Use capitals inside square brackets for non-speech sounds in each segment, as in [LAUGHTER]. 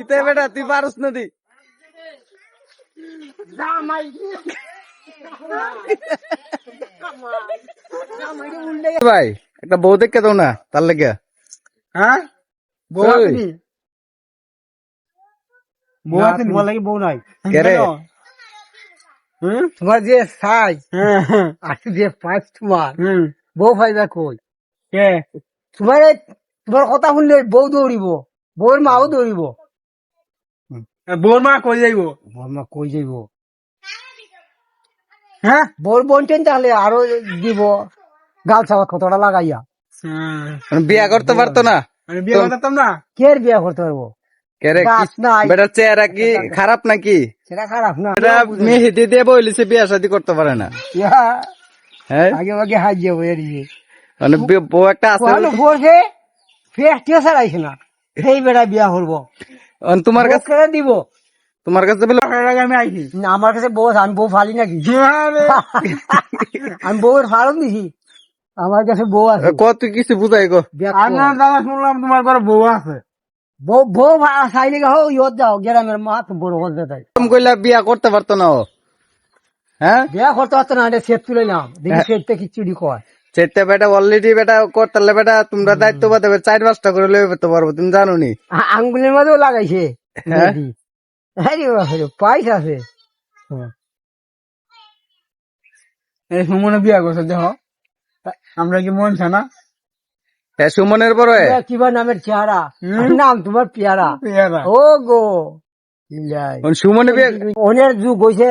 ইতে বেটা তুই পারস নদী ভাই একটা বউ দেখে দাও না তার লেগে। হ্যাঁ? বউ নি? নি? তোমার লাগি নাই? তোমার যে হ্যাঁ, হ্যাঁ, যে পাঁচ তোমার। হুম। বউ ফাইদা কই? কে? তোমার তোমার কথা শুনলে বউ দৌড়িব। বউর মাও দৌড়িব। বউর কই যাইব। বউর কই যাইব। হ্যাঁ বউর বনটেন তাহলে আরও দিব। গাল ছাওয়া কতটা লাগাইয়া হ্যাঁ। মানে বিয়া করতে পারতো না? আমি বিয়ে করতাম না? কে বিয়া করতে পারব কে রে গাছ নাই। বেটার চেহারা কি খারাপ নাকি সেটা খারাপ না। মেহেদি দিয়ে বিয়া শাদি করতে পারে না। হ্যাঁ আগে আগে হাত যাব এর মানে বউ একটা আছে কোয়ালো বসে ছাড়াইছে না। সেই বেড়া বিয়া করব তোমার কাছে দিব? তোমার কাছে বলে আমি আইছি। না, আমার কাছে বউ আছে, আমি বউ ফালি নাকি? [LAUGHS] আমি বউয়ের ফালন দিছি আমার কাছে বউ আছে। কত কিছু বুঝাই গো বিয়া দাদা শুনলাম তোমার ঘরে বউ আছে। বউ বউ চাইলে হো ইয়ত যাও গ্রামের মা তো বড় করতে তাই এরকম কইলা বিয়া করতে পারতো না ও। হ্যাঁ? বিয়া করতে পারতো না এটা সেট তুলে নাম দেখি সেটটা কিচ্ছুটি কয়। সেটা বেটা অলরেডি বেটা করতে বেটা তোমরা দায়িত্ব পাতে চার পাঁচটা করে পেতে পারব তুমি জানো নি আঙ্গুলের মধ্যেও লাগাইছে। হ্যাঁ? আরে বাপরে, পয়সা আছে। এই সুমনে বিয়া করছে দেখো। আমরা কি মন না? সুমনের? এ? কিবা নামের চেহারা? নাম তোমার পেয়ারা। পেয়ারা। ও গো সুমনে বিয়া অনের যুগ হয়েছে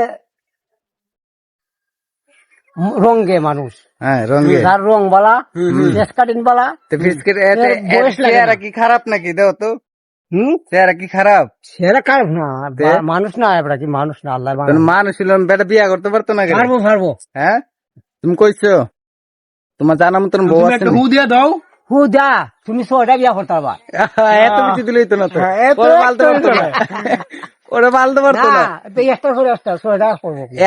রঙ্গে মানুষ। হ্যাঁ রঙে। যার রং বালা কেস কাটিন বালা। তো লাগে চেহারা কি খারাপ নাকি? দেও তো। হম? চেহারা কি খারাপ? সেরা খারাপ না। দে। মানুষ না এবার কি মানুষ না আল্লাহ মানুষ। ছিল বেটা বিয়া করতে পারতো না কেন? পারব পারব। হ্যাঁ? তুমি কইছো? তোমার জানা মতন বউ আছে হু দিয়ে দাও। হু যা তুমি ছয়টা বিয়া করতে পারবা। এত বেশি দিলেই তো না তো। হ্যাঁ, ওরা পালতে পারতো না না। তো একটা ছয়টা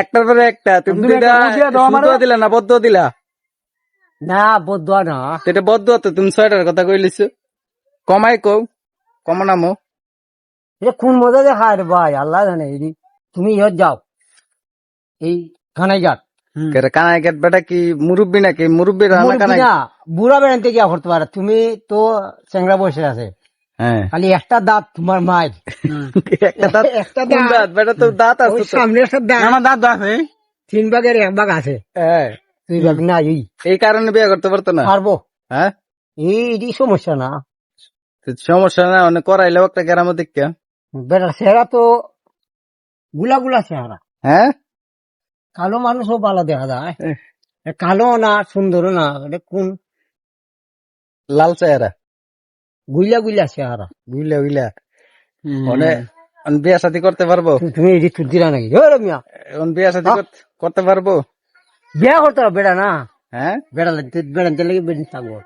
একটার পরে একটা তুমি দুইটা। শুদ্ধ দিলা না বদ্ধ দিলা? না বদুয়া না। সেটা বদ্ধ তো তুমি ছয়টার কথা কইলিছো কমাই কও কমানামো এটা কোন মজা দেখা রে ভাই আল্লাহ জানে এদি। তুমি ইহত যাও। এই ঘাট কেরে কানাই গেট বেটা কি মুরব্বি নাকি? মুরব্বি কানাই না বুড়া বেড়াতে গিয়া করতে পারে। তুমি তো চেংরা বসে আছে। হ্যাঁ খালি একটা দাঁত তোমার মায়ের। [LAUGHS] একটা দাঁত? [LAUGHS] একটা দাঁত। দাঁত? বেটা তো দাঁত আছে সামনে একটা দাঁত। আমার দাদু আছে। তিন ভাগের এক ভাগ আছে। হ্যাঁ। দুই ভাগ নাই। এই এই কারণে বিয়ে করতে পারতো না? পারব। হ্যাঁ? এই সমস্যা না। সমস্যা না অনেক করাইলেও একটা গ্রাম দিকে বেটা চেহারা তো গুলা গুলা চেহারা। হ্যাঁ? কালো মানুষও ভালো দেখা যায়। কালো না সুন্দর না। কোন? লাল চেহারা। গুইলা গুইলা চেহারা বুঝলা বুঝলা অনেক বিয়া শাদি করতে পারব? তুমি এটি তুল দিলা নাকি? এখন বিয়া শাদি হ্যাঁ। করতে- পারব? বিয়া করতে হবে বেটা না? হ্যাঁ? বেড়া লাগতে বেড়াতে লাগে বেড়ে থাকব।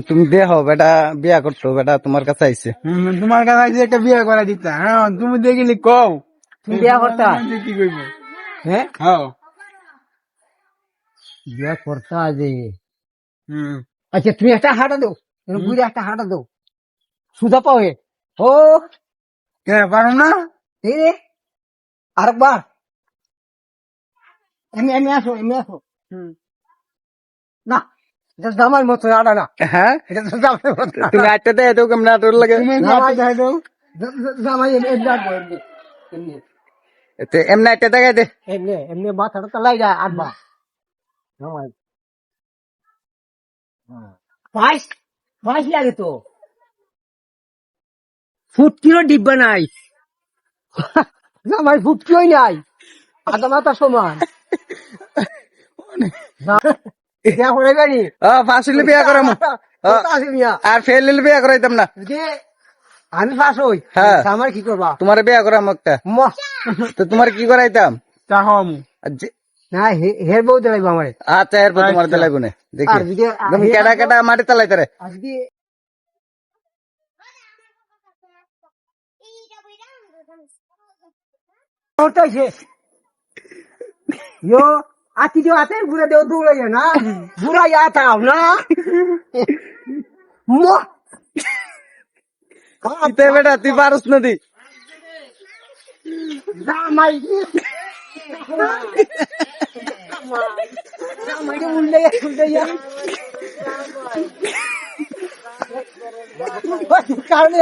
তুমি দেহ বেটা বিয়া করছ বেটা তোমার কাছে আইছে। তোমার কাছে আইসি একটা বিয়ে করে দিতা। হ্যাঁ তুমি দেখিলি কও। তুমি বিয়া করতা? কি কইব? হ্যাঁ হ্যাঁ বিয়া করতা যে। হুম। আচ্ছা তুমি একটা হাঁটা দাও। ঘুরে একটা হাঁটা দাও। সুদা পাও হে ও কে পারো না? এই রে আরেকবার। এমনি এমনি আসো এমনি আসো। না এটা জামাই মতো আড়া না। হ্যাঁ? এটা জামাই মতো। তুমি একটা দেয় তো কেমন? আটর লাগে। জামাই এমনি এমনি এমনি এমনি। তো এমনি একটা দেখাই দে। এমনি এমনি মাথাটা তো লাই যায় আটবা জামাই পাঁচ পাঁচ লাগে তো। ফুটকিরও ডিব্বা নাই। জামাই ফুটকিওই নাই। আধা মাথা সমান। বিয়া করে বাড়ি। ও ফাঁসিলে বিয়া করাম কথা আছে মিয়া। আর ফেল বিয়া করাইতাম না। আমি ফাঁস হই হ্যাঁ। আমার কি করবা? তোমার বিয়া করাম একটা। ম- তো তোমার কি করাইতাম? না হের বউ আমারে। আচ্ছা তোমার দেখি। কেডা কেডা মাটি আজকে ওটাইছে ইয়ো আতি দিও আতে ঘুরে দেও দৌড়াইয়া না ঘুরাইয়া আতাও না ম ইতে বেটা তুই পারস নদী জামাই জামাইকে উল্টে উল্টে কারণে